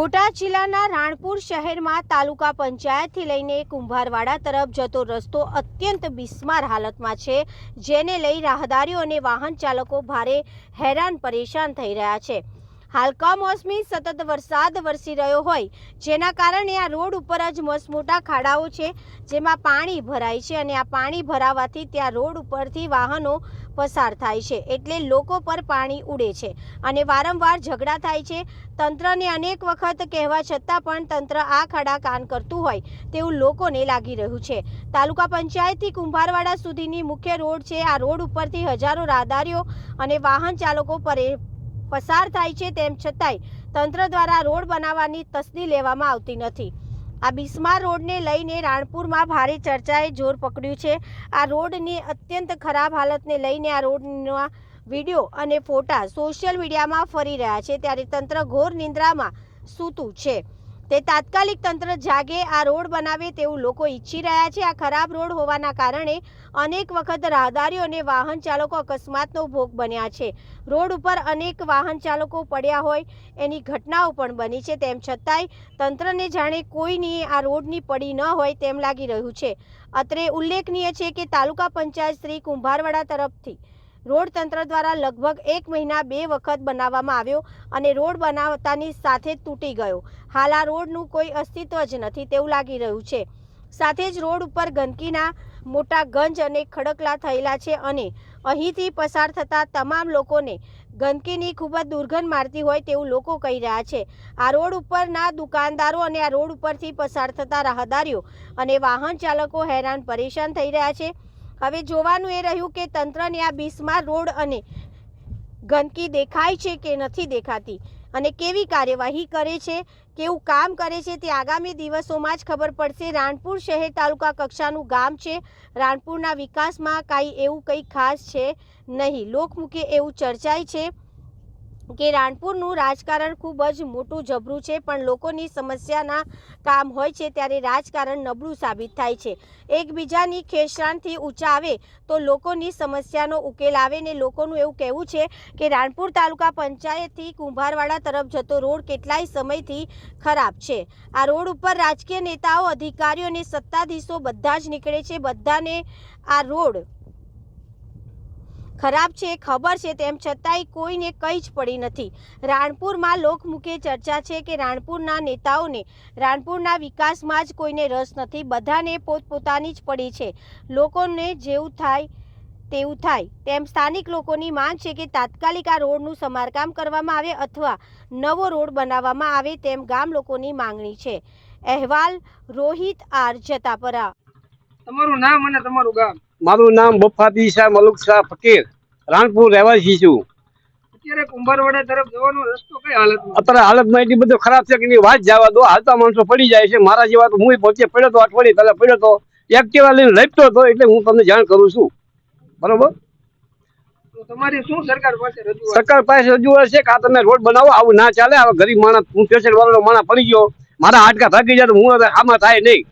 બોટાદ જિલ્લાના રાણપુર શહેરમાં તાલુકા પંચાયતથી લઈને કુંભારવાડા તરફ જતો રસ્તો અત્યંત બિસ્માર હાલતમાં છે, જેને લઈ રાહદારીઓ અને વાહન ચાલકો ભારે હેરાન પરેશાન થઈ રહ્યા છે. હાલ કમોસમી સતત વરસાદ વરસી રહ્યો હોય. જેના કારણે આ રોડ ઉપર જ મસમોટા ખાડાઓ છે, જેમાં પાણી ભરાય છે અને આ પાણી ભરાવાથી ત્યાં રોડ ઉપરથી વાહનો પસાર થાય છે. એટલે લોકો પર પાણી ઉડે છે અને વારંવાર ઝઘડા થાય છે. તંત્રને અનેક વખત કહેવા છતાં પણ તંત્ર આ ખાડા કાન કરતું હોય તેવું લોકોને લાગી રહ્યું છે. તાલુકા પંચાયતથી કુંભારવાડા સુધીની મુખ્ય રોડ છે. આ રોડ ઉપરથી હજારો રાહદારીઓ અને વાહન ચાલકો પરે પસાર થાય છે તેમ છતાંય તંત્ર દ્વારા રોડ બનાવવાની તસ્દી લેવામાં આવતી નથી. આ બિસ્માર રોડને લઈને રાણપુરમાં ભારે ચર્ચાએ જોર પકડ્યું છે. આ રોડની અત્યંત ખરાબ હાલતને લઈને આ રોડના વીડિયો અને ફોટા સોશિયલ મીડિયામાં ફરી રહ્યા છે. ત્યારે તંત્ર ઘોર નિંદ્રામાં સૂતું છે. તે તાત્કાલિક તંત્ર જાગે આ રોડ બનાવે તેવું લોકો ઈચ્છી રહ્યા છે. આ ખરાબ રોડ હોવાના કારણે અનેક વખત રાહદારીઓ અને વાહન ચાલકો અકસ્માતનો ભોગ બન્યા છે. રોડ ઉપર અનેક વાહન ચાલકો પડ્યા હોય એની ઘટનાઓ પણ બની છે. તેમ છતાંય તંત્રને જાણે કોઈની આ રોડની પડી ન હોય તેમ લાગી રહ્યું છે. અત્રે ઉલ્લેખનીય છે કે તાલુકા પંચાયત શ્રી કુંભારવાડા તરફથી રોડ તંત્ર દ્વારા લગભગ એક મહિના બે વખત બનાવવામાં આવ્યો અને રોડ બનાવતાની સાથે તૂટી ગયો. હાલ આ રોડનું કોઈ અસ્તિત્વ જ નથી તેવું લાગી રહ્યું છે. સાથે જ રોડ ઉપર ગંદકીના મોટા ગંજ અને ખડકલા થયેલા છે અને અહીંથી પસાર થતા તમામ લોકોને ગંદકીની ખૂબ જ દુર્ગંધ મારતી હોય તેવું લોકો કહી રહ્યા છે. આ રોડ ઉપરના દુકાનદારો અને આ રોડ ઉપરથી પસાર થતા રાહદારીઓ અને વાહન ચાલકો હેરાન પરેશાન થઈ રહ્યા છે. હવે જોવાનું એ રહ્યું કે તંત્રને આ બીસમાં રોડ અને ગંદકી દેખાય છે કે નથી દેખાતી? અને કેવી કાર્યવાહી કરે છે? કેવું કામ કરે છે? તે આગામી દિવસોમાં જ ખબર પડશે. રાણપુર શહેર તાલુકા કક્ષાનું ગામ છે. રાણપુરના વિકાસમાં કાંઈ એવું કંઈ ખાસ છે નહીં. લોકમુખે એવું ચર્ચાય છે. કે રાણપુરનું રાજકારણ ખૂબ જ મોટું જબરું છે, પણ લોકોની સમસ્યાના કામ હોય છે ત્યારે રાજકારણ નબળું સાબિત થાય છે. એકબીજાની ખેંચતાણથી ઊંચા આવે તો લોકોની સમસ્યાનો ઉકેલ આવે ને લોકોનું એવું કહેવું છે કે રાણપુર તાલુકા પંચાયતથી કુંભારવાડા તરફ જતો રોડ કેટલાય સમયથી ખરાબ છે. આ રોડ ઉપર રાજકીય નેતાઓ, અધિકારીઓ અને સત્તાધીશો બધા જ નીકળે છે. બધાને આ રોડ ખરાબ છે, ખબર છે, તેમ છતાંય કોઈને કંઈ જ પડી નથી. રાણપુરમાં લોકમુખે ચર્ચા છે કે રાણપુરના નેતાઓને રાણપુરના વિકાસમાં જ કોઈને રસ નથી. બધાને પોતપોતાની જ પડી છે. લોકોને જેવું થાય તેવું થાય. તેમ સ્થાનિક લોકોની માંગ છે કે તાત્કાલિક આ રોડનું સમારકામ કરવામાં આવે અથવા નવો રોડ બનાવવામાં આવે તેમ ગામ લોકોની માંગણી છે. અહેવાલ રોહિત આર જતાપરા. તમારું નામ અને તમારું ગામ. મારું નામ બફાતી શાહ મલુક શાહ ફકીર રાણપુર રહેવાસી છું. અત્યારે કુંભારવાડા તરફ જવાનો રસ્તો કઈ હાલતમાં અત્યારે હાલતમાં એટલી બધું ખરાબ છે કે એની વાત જવા દો. હાલતા માણસો પડી જાય છે. મારા જેવા તો હું પોતે પડ્યો તો અઠવાડિયે પહેલા પડ્યો તો એક્ટિવા લઈને લપતો હતો એટલે હું તમને જાણ કરું છું. બરોબર? તો તમારી શું સરકાર પાસે રજૂઆત? સરકાર પાસે રજૂઆત છે કે આ તમે રોડ બનાવો. આવું ના ચાલે. હવે ગરીબ માણસ હું વાળો માણસ પડી ગયો. મારા હાડકા થાકી જાય તો હું આમાં થાય નહીં.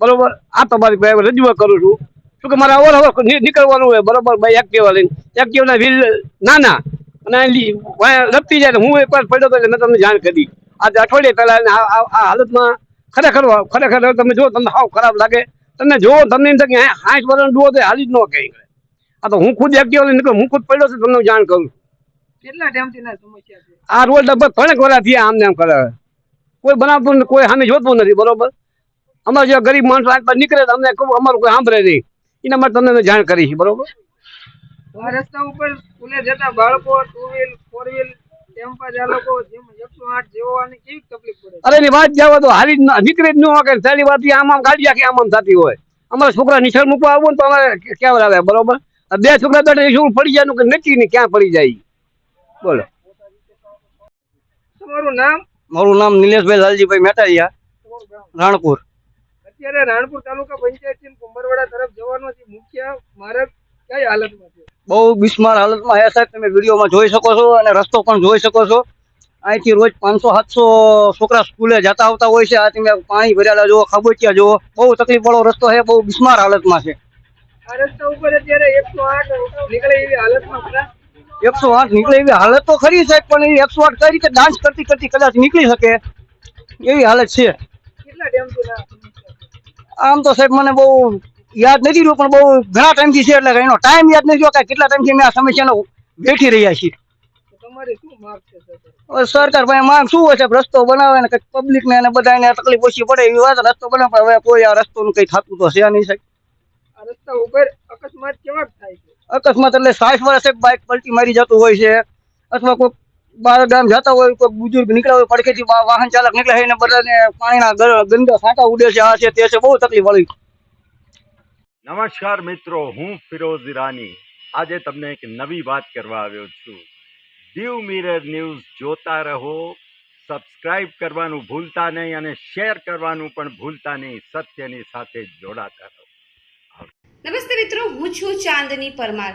બરોબર? આ તમારી રજૂઆત કરું છું. શું કે મારે અવર હવે નીકળવાનું હોય બરોબર ભાઈ એક્ટિવા લઈને એક્ટિવના વ્હીલ નાના અને વાંહે જાય હું હું એકવાર પડ્યો તો એટલે મેં તમને જાણ કરી. આજે અઠવાડિયે પહેલાં આ હાલતમાં ખરેખર ખરેખર તમે જુઓ તમને હાવ ખરાબ લાગે. તમને જો તમને એમ થાય કે સાઠ વર્ષ ડુઓ તો હાલી જ ન કહી આ તો હું ખુદ એક્ટિવા લઈને નીકળું હું ખુદ પડ્યો છું તમને જાણ કરું. કેટલા ટાઈમથી સમસ્યા છે? આ રોડ લગભગ ત્રણેક વર્ષ થયા આમને આમ કરે. કોઈ બનાવતું કોઈ સામે જોતું નથી બરોબર? અમારે જે ગરીબ માણસો આજ નીકળે તો અમને અમારું કોઈ સાંભળે નહીં. એના માટે તમને જાણ કરી છે બરોબર? આ રસ્તા ઉપર સ્કૂલે જતા બાળકો ટુ વ્હીલ ફોર વ્હીલ અરે વાત જવા તો હારી જ ન- જ ન હોય વાત આમ આમ ગાડી આખી આમ આમ થતી હોય. અમારા છોકરા નિશાળ મૂકવા આવું તો અમારે ક્યાં આવે બરોબર? આ બે છોકરા બેઠા શું પડી જાય કે નક્કી નહીં ક્યાં પડી જાય બોલો. તમારું નામ? મારું નામ નિલેશભાઈ લાલજીભાઈ મેટારિયા રાણપુર. અત્યારે રાણપુર તાલુકા પંચાયતથી કુંભારવાડા તરફ જવાનો છે મુખ્ય માર્ગ કઈ હાલતમાં છે? બહુ બિસ્માર હાલતમાં હે સાહેબ તમે વિડીયોમાં જોઈ શકો છો અને રસ્તો પણ જોઈ શકો છો. અહીંથી રોજ પાંચસો સાતસો છોકરા સ્કૂલે જતા આવતા હોય છે. આ તમે પાણી ભરેલા જુઓ ખાબોચિયા જુઓ. બહુ તકલીફ વાળો રસ્તો છે બહુ બિસ્માર હાલતમાં છે. આ રસ્તા ઉપર અત્યારે એકસો આઠ નીકળે એવી હાલતમાં એકસો આઠ નીકળે એવી હાલત તો ખરી સાહેબ પણ એ એકસો આઠ કઈ રીતે ડાન્સ કરતી કરતી કદાચ નીકળી શકે? એવી હાલત છે. કેટલા ટાઈમથી છે? આમ તો સાહેબ મને બહુ યાદ નથી રહ્યું પણ બહુ ઘણા ટાઈમથી છે એટલે એનો ટાઈમ યાદ નથી કે કેટલા ટાઈમથી અમે આ સમસ્યાનો બેઠી રહ્યા છીએ. તમારી શું માગ છે સરકાર ભાઈ માંગ શું હોય છે રસ્તો બનાવે ને કંઈક પબ્લિક ને બધાને તકલીફ ઓછી પડે એવી વાત. રસ્તો બનાવે પણ હવે કોઈ આ રસ્તોનું કંઈ થતું તો છે નહીં સાહેબ. આ રસ્તા ઉપર અકસ્માત કેવા થાય છે? અકસ્માત એટલે સાઠ વર્ષે બાઇક પલટી મારી જતું હોય છે અથવા કોઈ બાર ગામ જતા હોય કોઈ બુજુર્ગ નીકળ્યા હોય પડખેથી વાહન ચાલક નીકળે છે ને બધાને પાણીના ગંદા છાંટા ઉડે છે આ છે તે છે બહુ તકલીફ વળી. નમસ્કાર મિત્રો હું ફિરોઝ ઈરાની આજે તમને એક નવી વાત કરવા આવ્યો છું. દીવ મિરર ન્યૂઝ જોતા રહો સબસ્ક્રાઇબ કરવાનું ભૂલતા નહીં અને શેર કરવાનું પણ ભૂલતા નહીં સત્યની સાથે જોડાતા રહો. નમસ્તે મિત્રો હું છું ચાંદની પરમાર.